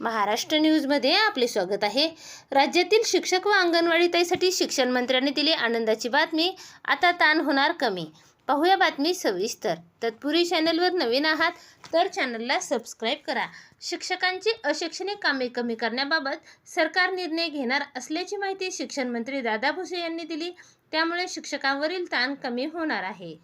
महाराष्ट्र न्यूजमध्ये आपले स्वागत आहे. राज्यातील शिक्षक व अंगणवाडी ताईसाठी शिक्षण मंत्र्यांनी दिली आनंदाची बातमी. आता ताण होणार कमी. पाहूया बातमी सविस्तर. तत्पूर्वी चॅनलवर नवीन आहात तर चॅनलला सबस्क्राईब करा. शिक्षकांची अशैक्षणिक कामे कमी करण्याबाबत सरकार निर्णय घेणार असल्याची माहिती शिक्षण मंत्री दादा भुसे यांनी दिली. त्यामुळे शिक्षकांवरील ताण कमी होणार आहे.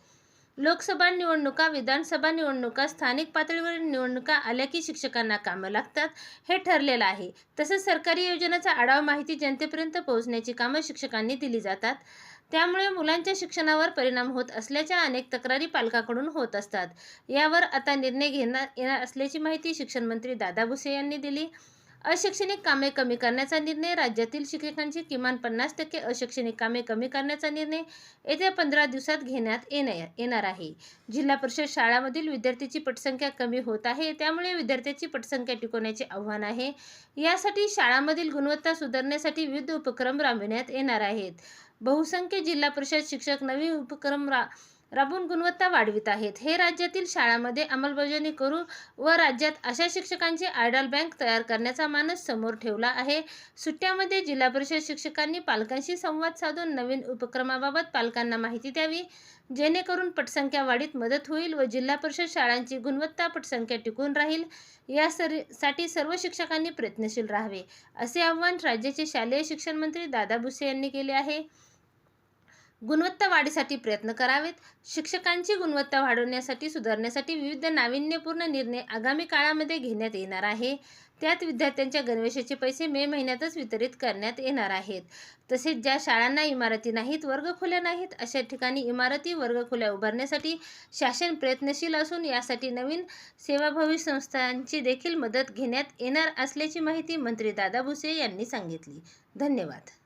लोकसभा निवडणुका विधानसभा निवडणुका स्थानिक पातळीवरील निवडणुका आल्या की शिक्षकांना कामं लागतात हे ठरलेलं आहे. तसंच सरकारी योजनाचा आढावा माहिती जनतेपर्यंत पोहोचण्याची कामं शिक्षकांनी दिली जातात. त्यामुळे मुलांच्या शिक्षणावर परिणाम होत असल्याच्या अनेक तक्रारी पालकाकडून होत असतात. यावर आता निर्णय घेणार येणार असल्याची माहिती शिक्षण मंत्री दादा भुसे यांनी दिली. अशैक्षणिक कामे कमी करण्याचा निर्णय राज्यातील शिक्षकांची किमान पन्नास टक्के अशैक्षणिक कामे कमी करण्याचा निर्णय येत्या पंधरा दिवसात घेण्यात येण्या येणार आहे. जिल्हा परिषद शाळामधील विद्यार्थ्यांची पटसंख्या कमी होत आहे त्यामुळे विद्यार्थ्यांची पटसंख्या टिकवण्याचे आव्हान आहे. यासाठी शाळांमधील गुणवत्ता सुधारण्यासाठी विविध उपक्रम राबविण्यात येणार आहेत. बहुसंख्य जिल्हा परिषद शिक्षक नवीन उपक्रम रा राबवून गुणवत्ता वाढवित आहेत. हे राज्यातील शाळांमध्ये अंमलबजावणी करू व राज्यात अशा शिक्षकांची आयडल बँक तयार करण्याचा मानस समोर ठेवला आहे. सुट्ट्यामध्ये जिल्हा परिषद शिक्षकांनी पालकांशी संवाद साधून नवीन उपक्रमाबाबत पालकांना माहिती द्यावी. जेणेकरून पटसंख्या वाढीत मदत होईल व जिल्हा परिषद शाळांची गुणवत्ता पटसंख्या टिकून राहील. या सरसाठी सर्व शिक्षकांनी प्रयत्नशील राहावे असे आवाहन राज्याचे शालेय शिक्षण मंत्री दादा भुसे यांनी केले आहे. गुणवत्ता वाढीसाठी प्रयत्न करावेत. शिक्षकांची गुणवत्ता वाढवण्यासाठी सुधारण्यासाठी विविध नाविन्यपूर्ण निर्णय आगामी काळामध्ये घेण्यात येणार आहे. त्यात विद्यार्थ्यांच्या गणवेशाचे पैसे मे महिन्यातच वितरित करण्यात येणार आहेत. तसेच ज्या शाळांना इमारती नाहीत वर्गखोल्या नाहीत अशा ठिकाणी इमारती वर्गखोल्या उभारण्यासाठी शासन प्रयत्नशील असून यासाठी नवीन सेवाभावी संस्थांची देखील मदत घेण्यात येणार असल्याची माहिती मंत्री दादा भुसे यांनी सांगितली. धन्यवाद.